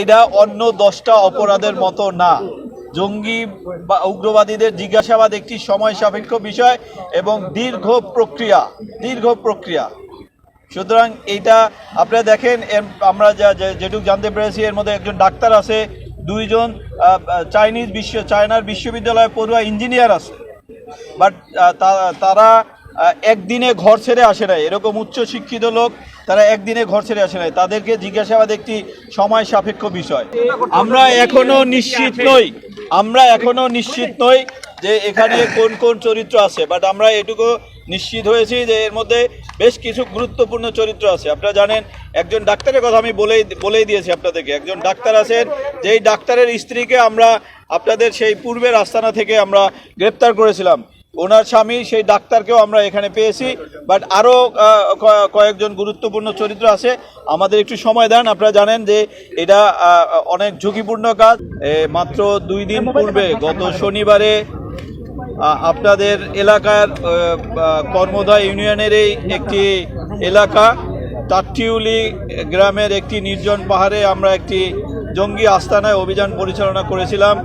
এটা অন্য দশটা অপরাধের মতো না। জঙ্গি বা উগ্রবাদীদের জিজ্ঞাসাবাদ একটি সময় সাপেক্ষ বিষয় এবং দীর্ঘ প্রক্রিয়া দীর্ঘ প্রক্রিয়া। সুতরাং এইটা আপনারা দেখেন আমরা যা যেটুক জানতে পেরেছি, এর মধ্যে একজন ডাক্তার আছে, দুইজন চাইনিজ বিশ্ব, চায়নার বিশ্ববিদ্যালয়ে পড়ুয়া ইঞ্জিনিয়ার আছে। বাট তারা একদিনে ঘর ছেড়ে আসে নাই। এরকম উচ্চ শিক্ষিত লোক, তারা একদিনে ঘর ছেড়ে আসে নাই। তাদেরকে জিজ্ঞাসাবাদ একটি সময় সাপেক্ষ বিষয়। আমরা এখনও নিশ্চিত নই, আমরা এখনও নিশ্চিত নই যে এখানে কোন কোন চরিত্র আছে বাট আমরা এটুকু নিশ্চিত হয়েছি যে এর মধ্যে বেশ কিছু গুরুত্বপূর্ণ চরিত্র আছে। আপনারা জানেন, একজন ডাক্তারের কথা আমি বলেই বলেই দিয়েছি আপনাদেরকে। একজন ডাক্তার আছেন, যেই ডাক্তারের স্ত্রীকে আমরা আপনাদের সেই পূর্বের আস্তানা থেকে আমরা গ্রেপ্তার করেছিলাম। ওনার স্বামী, সেই ডাক্তারকেও আমরা এখানে পেয়েছি। বাট আরও কয়েকজন গুরুত্বপূর্ণ চরিত্র আছে। আমাদের একটু সময় দেন, আপনারা জানেন যে এটা অনেক ঝুঁকিপূর্ণ কাজ। মাত্র দুই দিন পূর্বে, গত শনিবারে আপনাদের এলাকার কর্মদা ইউনিয়নের এই একটি এলাকা টাট্টিউলি গ্রামের একটি নির্জন পাহাড়ে আমরা একটি জঙ্গি আস্তানায় অভিযান পরিচালনা করেছিলাম।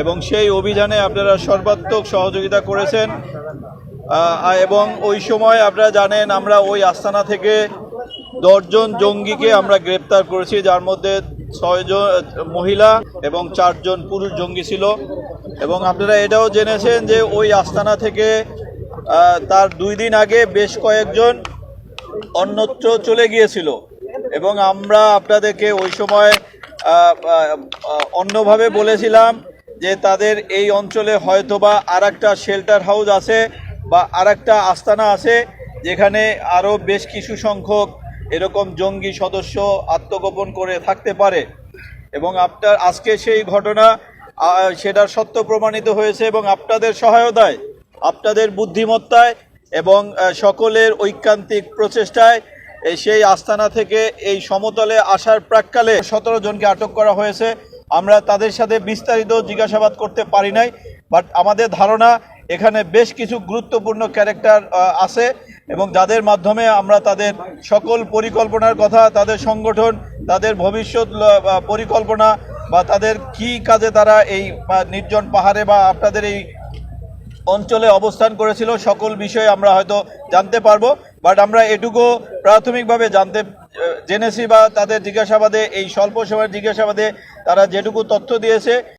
এবং সেই অভিযানে আপনারা সর্বাত্মক সহযোগিতা করেছেন। এবং ওই সময় আপনারা জানেন, আমরা ওই আস্তানা থেকে দশজন জঙ্গিকে আমরা গ্রেপ্তার করেছি, যার মধ্যে ছয়জন মহিলা এবং চারজন পুরুষ জঙ্গি ছিল। এবং আপনারা এটাও জেনেছেন যে ওই আস্তানা থেকে তার দুই দিন আগে বেশ কয়েকজন অন্যত্র চলে গিয়েছিল। এবং আমরা আপনাদেরকে ওই সময় অন্যভাবে বলেছিলাম যে তাদের এই অঞ্চলে হয়তোবা আর একটা শেল্টার হাউস আছে বা আর একটা আস্তানা আছে, যেখানে আরও বেশ কিছু সংখ্যক এরকম জঙ্গি সদস্য আত্মগোপন করে থাকতে পারে। এবং আপনার, আজকে সেই ঘটনা সেটার সত্য প্রমাণিত হয়েছে এবং আপনাদের সহায়তায়, আপনাদের বুদ্ধিমত্তায় এবং সকলের ঐকান্তিক প্রচেষ্টায় সেই আস্তানা থেকে এই সমতলে আসার প্রাককালে সতেরো জনকে আটক করা হয়েছে। আমরা তাদের সাথে বিস্তারিত জিজ্ঞাসাবাদ করতে পারি নাই বাট আমাদের ধারণা এখানে বেশ কিছু গুরুত্বপূর্ণ ক্যারেক্টার আছে এবং যাদের মাধ্যমে আমরা তাদের সকল পরিকল্পনার কথা, তাদের সংগঠন, তাদের ভবিষ্যৎ পরিকল্পনা বা তাদের কি কাজে তারা এই নির্জন পাহাড়ে বা আপনাদের এই অঞ্চলে অবস্থান করেছিল, সকল বিষয়ে আমরা হয়তো জানতে পারব বাট আমরা এটুকু প্রাথমিকভাবে জানতে জেনেছি বা তাদের জিজ্ঞাসাবাদে, এই স্বল্প সময়ের জিজ্ঞাসাবাদে তারা যেটুকু তথ্য দিয়েছে